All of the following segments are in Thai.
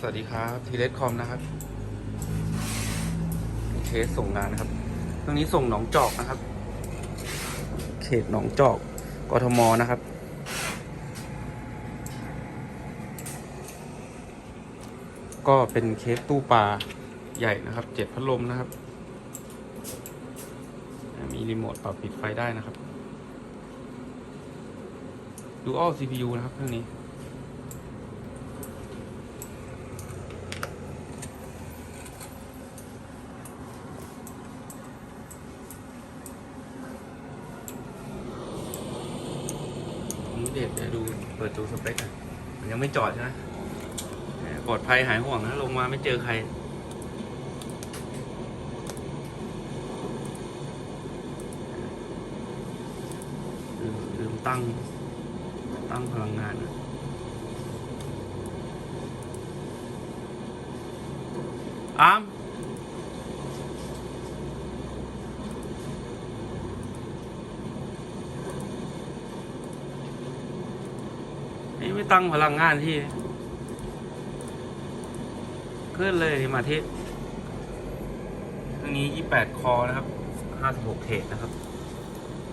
สวัสดีครับทีเลสคอมนะครับมีเคสส่งงานนะครับ ตรงนี้ส่งหนองจอกนะครับ เขตหนองจอก กทมนะครับ ก็เป็นเคสตู้ปลาใหญ่นะครับ เจ็ดพัดลมนะครับ มีรีโมทปรับปิดไฟได้นะครับดูอ CPU นะครับเครื่องนี้ เด็ดเดี๋ยดูเปิดดูสเปคหน่อยมันยังไม่จอดใช่ไหมปลอดภัยหายห่วงนะลงมาไม่เจอใครลืมลืมตั้ง ตั้งพลังงานนะอาม นี่ไม่ตั้งพลังงานที่ ขึ้นเลยมาเทสอันนี้ 28 คอนะครับ 56 เทรดนะครับ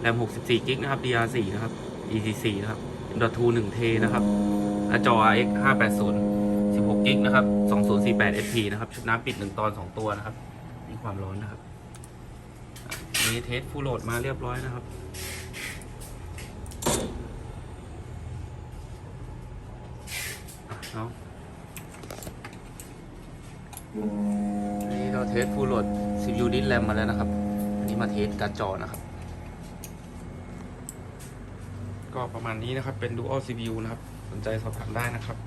แรม 64 กิกนะครับ DR4 นะครับ EC4 นะครับ M.2 1เทนะครับจอ RX 580 16 กิกนะครับ 2048 SP นะครับ ชุดน้ำปิด 1 ตอน 2 ตัวนะครับ มีความร้อนนะครับอะอันนี้เทสฟูลโหลดมาเรียบร้อยนะครับ อะ เนาะอันนี้เราเทสฟูลโหลด CPU ดิสแรมมาแล้วนะครับ อันนี้มาเทสการ์ดจอนะครับ ก็ประมาณนี้นะครับ เป็น Dual CPU นะครับ สนใจสอบถามได้นะครับ